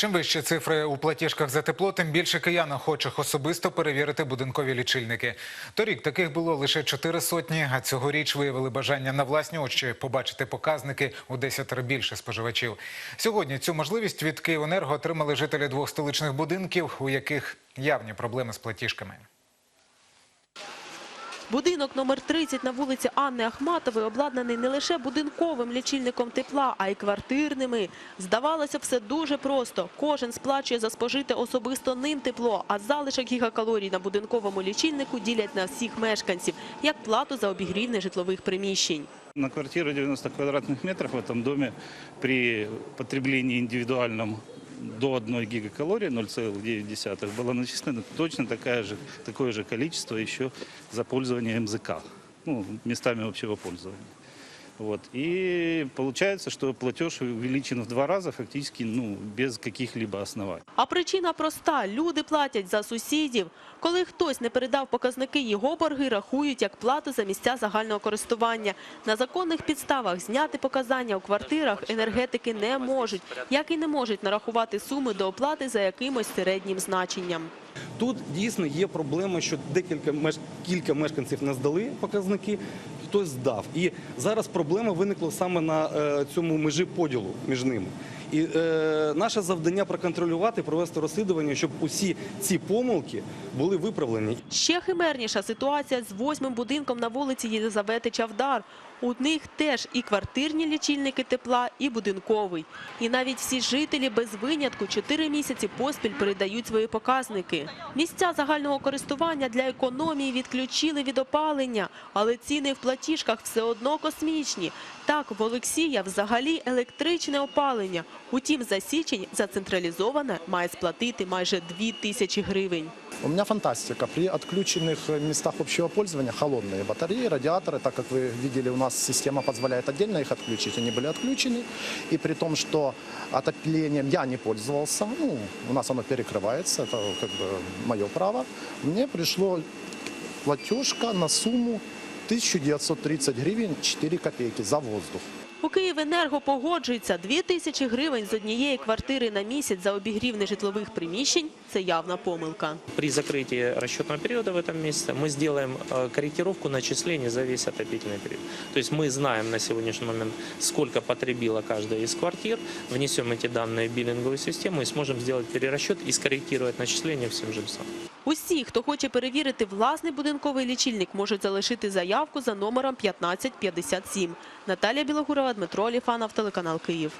Чим вищі цифри у платіжках за тепло, тим більше киян охочих особисто перевірити будинкові лічильники. Торік таких було лише чотири сотні, а цьогоріч виявили бажання на власні очі побачити показники у десятеро більше споживачів. Сьогодні цю можливість від «Київенерго» отримали жителі двох столичних будинків, у яких явні проблеми з платіжками. Будинок номер 30 на вулиці Анни Ахматової обладнаний не лише будинковим лічильником тепла, а й квартирними. Здавалося, все дуже просто. Кожен сплачує за спожите особисто ним тепло, а залишок гігакалорій на будинковому лічильнику ділять на всіх мешканців, як плату за обігрів нежитлових приміщень. На квартиру 90 квадратных метров в этом доме при потреблении индивидуальном до 1 гигакалории 0,9 было начислено точно такая же, такое же количество еще за пользование МЗК, ну, местами общего пользования. Вот. И получается, что платеж увеличен в два раза фактически ну, без каких-либо оснований. А причина проста – люди платять за сусідів. Коли хтось не передав показники, його борги рахують як плату за місця загального користування. На законних підставах зняти показання у квартирах енергетики не можуть, як і не можуть нарахувати суми до оплати за якимось середнім значенням. Тут дійсно є проблема, що декілька меш... кілька мешканців не здали показники, хтось здав. І зараз проблема виникла саме на е, цьому межі поділу між ними. І е, наше завдання проконтролювати, провести розслідування, щоб усі ці помилки були виправлені. Ще химерніша ситуація з восьмим будинком на вулиці Єлизавети Чавдар. У них теж і квартирні лічильники тепла, і будинковий. І навіть всі жителі без винятку чотири місяці поспіль передають свої показники. Місця загального користування для економії відключили від опалення, але ціни в платіжках все одно космічні. Так, в Олексія взагалі електричне опалення. Утім, за січень за централізоване має сплатити майже 2 тисячі гривень. У меня фантастика. При отключенных э, местах общего пользования холодные батареи, радиаторы, так как вы видели, у нас система позволяет отдельно их отключить, они были отключены. И при том, что отоплением я не пользовался, ну, у нас оно перекрывается, это как бы мое право, мне пришло платежка на сумму 1930 гривен 4 копейки за воздух. У Київенерго погоджується 2 тисячі гривень з однієї квартири на місяць за обігрів нежитлових приміщень – це явна помилка. При закрытии расчетного периода в этом месяце мы сделаем э, корректировку начислений за весь отопительный период. То есть мы знаем на сегодняшний момент, сколько потребила каждая из квартир, внесем эти данные в биллинговую систему и сможем сделать перерасчет и скорректировать начисления всем жильцам. Усі, хто хоче перевірити власний будинковий лічильник, можуть залишити заявку за номером 1557. Наталія Білогурова, Дмитро Оліфанов, телеканал Київ.